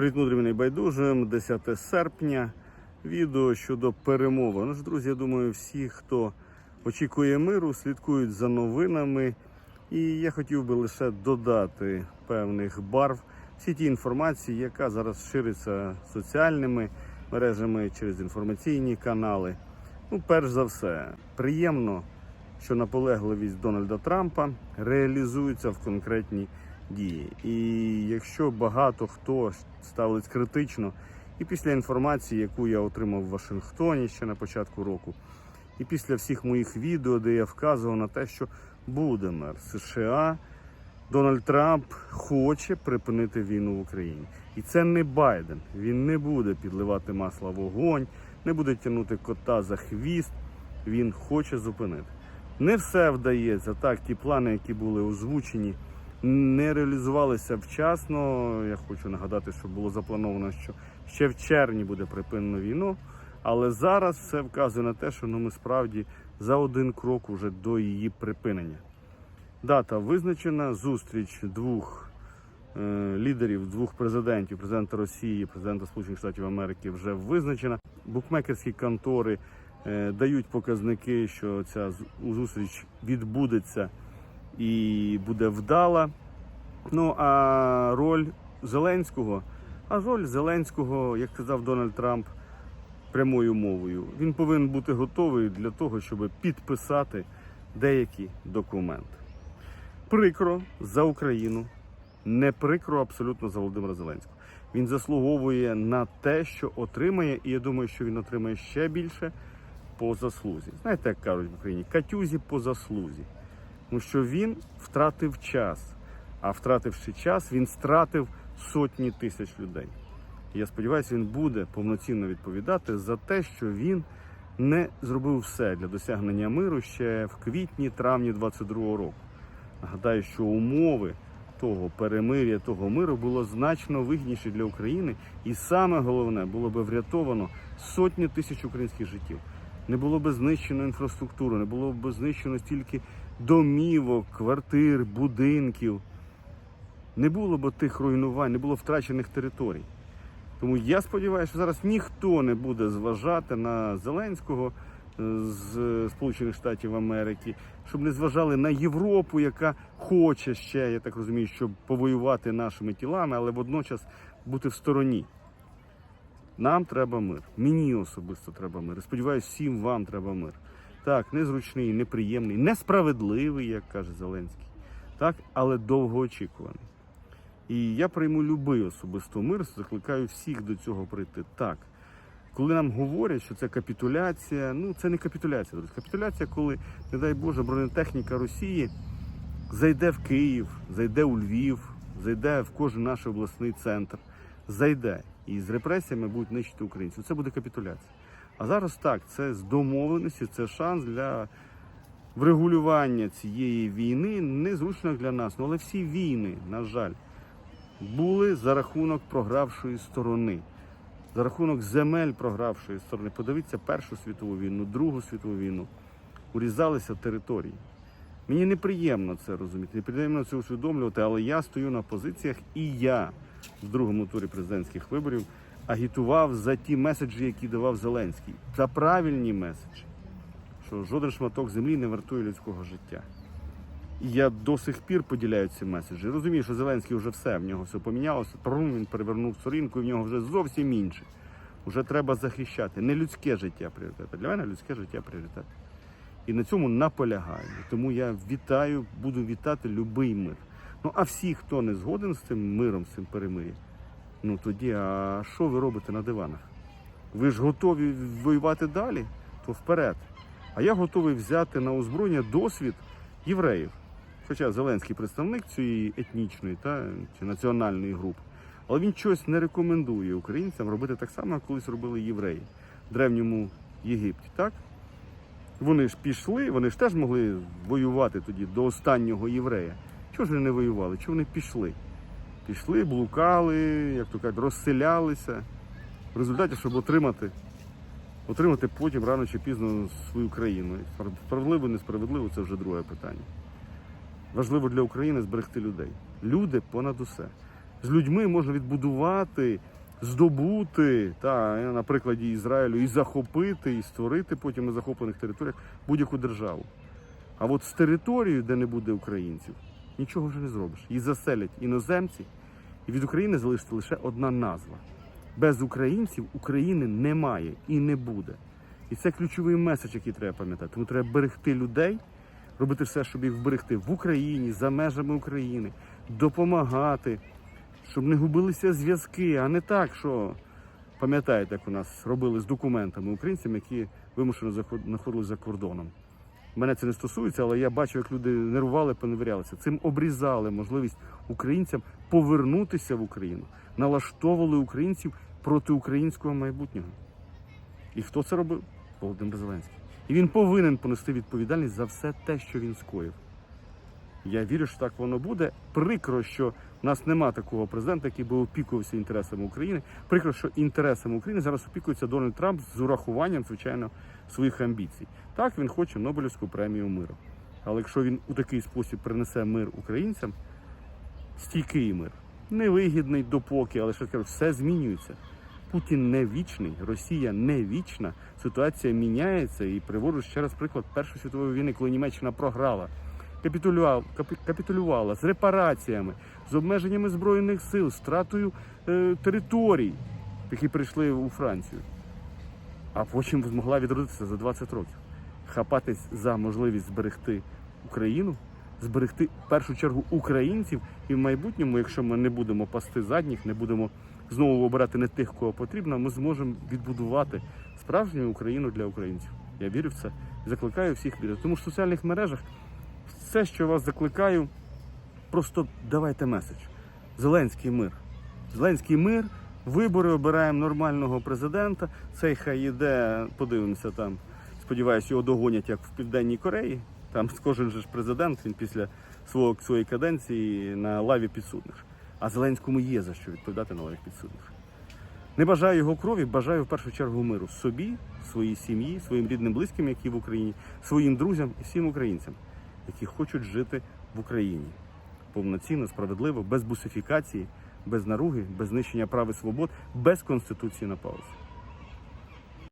Привіт, мудрим і байдужим, 10 серпня. Відео щодо перемови. Ну ж, друзі, я думаю, всі, хто очікує миру, слідкують за новинами. І я хотів би лише додати певних барв всі ті інформації, яка зараз шириться соціальними мережами через інформаційні канали. Ну, перш за все, приємно, що наполегливість Дональда Трампа реалізується в конкретні дії. І якщо багато хто ставить критично, і після інформації, яку я отримав в Вашингтоні ще на початку року, і після всіх моїх відео, де я вказував на те, що буде мер США, Дональд Трамп хоче припинити війну в Україні. І це не Байден. Він не буде підливати масло в вогонь, не буде тягнути кота за хвіст. Він хоче зупинити. Не все вдається. Так, ті плани, які були озвучені, не реалізувалися вчасно. Я хочу нагадати, що було заплановано, що ще в червні буде припинено війну. Але зараз все вказує на те, що ну, ми справді за один крок уже до її припинення. Дата визначена. Зустріч двох е, лідерів, двох президентів, президента Росії, президента Сполучених Штатів Америки, вже визначена. Букмекерські контори е, дають показники, що ця зустріч відбудеться і буде вдала. Ну а роль Зеленського, а роль Зеленського, як сказав Дональд Трамп, прямою мовою, він повинен бути готовий для того, щоб підписати деякі документи. Прикро за Україну, не прикро абсолютно за Володимира Зеленського. Він заслуговує на те, що отримає, і я думаю, що він отримає ще більше по заслузі. Знаєте, як кажуть в Україні, катюзі по заслузі. Тому що він втратив час, а втративши час, він стратив сотні тисяч людей. І я сподіваюся, він буде повноцінно відповідати за те, що він не зробив все для досягнення миру ще в квітні-травні 22-го року. Нагадаю, що умови того перемир'я, того миру було значно вигідніші для України, і саме головне було би врятовано сотні тисяч українських життів. Не було би знищено інфраструктуру, не було б знищено стільки домівок, квартир, будинків. Не було б тих руйнувань, не було втрачених територій. Тому я сподіваюся, що зараз ніхто не буде зважати на Зеленського е, з Сполучених Штатів Америки, щоб не зважали на Європу, яка хоче ще, я так розумію, щоб повоювати нашими тілами, але водночас бути в стороні. Нам треба мир. Мені особисто треба мир. І Сподіваюсь, всім вам треба мир. Так, незручний, неприємний, несправедливий, як каже Зеленський, так, але довгоочікуваний. І я прийму любий особисто мир, закликаю всіх до цього прийти. Так. Коли нам говорять, що це капітуляція, ну це не капітуляція, друзі. Капітуляція, коли, не дай Боже, бронетехніка Росії зайде в Київ, зайде у Львів, зайде в кожен наш обласний центр, зайде і з репресіями будуть нищити українців. Це буде капітуляція. А зараз так, це з домовленості, це шанс для врегулювання цієї війни, незручно для нас. Ну, але всі війни, на жаль, були за рахунок програвшої сторони, за рахунок земель програвшої сторони. Подивіться Першу світову війну, Другу світову війну. Урізалися території. Мені неприємно це розуміти, неприємно це усвідомлювати, але я стою на позиціях і я в другому турі президентських виборів агітував за ті меседжі, які давав Зеленський. За правильні меседжі, що жоден шматок землі не вартує людського життя. І я до сих пір поділяю ці меседжі. Розумію, що Зеленський вже все, в нього все помінялося. Він перевернув сторінку, і в нього вже зовсім інше. Уже треба захищати. Не людське життя пріоритет. Для мене людське життя пріоритет. І на цьому наполягаю. Тому я вітаю, буду вітати любий мир. Ну а всі, хто не згоден з цим миром, з цим перемир'ям, ну тоді, а що ви робите на диванах? Ви ж готові воювати далі, то вперед. А я готовий взяти на озброєння досвід євреїв. Хоча Зеленський представник цієї етнічної та чи національної групи, але він щось не рекомендує українцям робити так само, як колись робили євреї в древньому Єгипті. Так? Вони ж пішли, вони ж теж могли воювати тоді до останнього єврея. Чого ж вони не воювали? Чого вони пішли? Пішли, блукали, як то кажуть, розселялися. В результаті, щоб отримати, отримати потім рано чи пізно свою країну. Справедливо, несправедливо це вже друге питання. Важливо для України зберегти людей. Люди понад усе. З людьми можна відбудувати, здобути, та, на прикладі Ізраїлю, і захопити, і створити потім на захоплених територіях будь-яку державу. А от з територією, де не буде українців, нічого вже не зробиш. Її заселять іноземці, і від України залишиться лише одна назва. Без українців України немає і не буде. І це ключовий меседж, який треба пам'ятати. Тому треба берегти людей, робити все, щоб їх вберегти в Україні, за межами України, допомагати, щоб не губилися зв'язки, а не так, що пам'ятаєте, як у нас робили з документами українцям, які вимушено знаходилися за кордоном. Мене це не стосується, але я бачу, як люди нервували, поневірялися. Цим обрізали можливість українцям повернутися в Україну, налаштовували українців проти українського майбутнього. І хто це робив? Володимир Зеленський. І він повинен понести відповідальність за все те, що він скоїв. Я вірю, що так воно буде. Прикро, що в нас нема такого президента, який би опікувався інтересами України. Прикро, що інтересами України зараз опікується Дональд Трамп з урахуванням, звичайно, своїх амбіцій. Так, він хоче Нобелівську премію миру. Але якщо він у такий спосіб принесе мир українцям, стійкий мир, невигідний допоки, але ще раз кажу, все змінюється. Путін не вічний, Росія не вічна. Ситуація міняється і приводжу ще раз приклад Першої світової війни, коли Німеччина програла, капітулювала, капітулювала з репараціями, з обмеженнями збройних сил, з втратою е, територій, які прийшли у Францію. А потім змогла відродитися за 20 років. Хапатись за можливість зберегти Україну, зберегти в першу чергу українців, і в майбутньому, якщо ми не будемо пасти задніх, не будемо знову обирати не тих, кого потрібно, ми зможемо відбудувати справжню Україну для українців. Я вірю в це закликаю всіх вірити. Тому що в соціальних мережах все, що вас закликаю, просто давайте меседж. Зеленський мир. Зеленський мир, вибори обираємо нормального президента. Цей хай іде, подивимося там. Сподіваюся, його догонять як в Південній Кореї. Там кожен же ж президент, він після свого, своєї каденції на лаві підсудних. А Зеленському є за що відповідати на лаві підсудних. Не бажаю його крові, бажаю в першу чергу миру собі, своїй сім'ї, своїм рідним близьким, які в Україні, своїм друзям і всім українцям, які хочуть жити в Україні повноцінно, справедливо, без бусифікації, без наруги, без знищення прав і свобод, без конституції на паузі.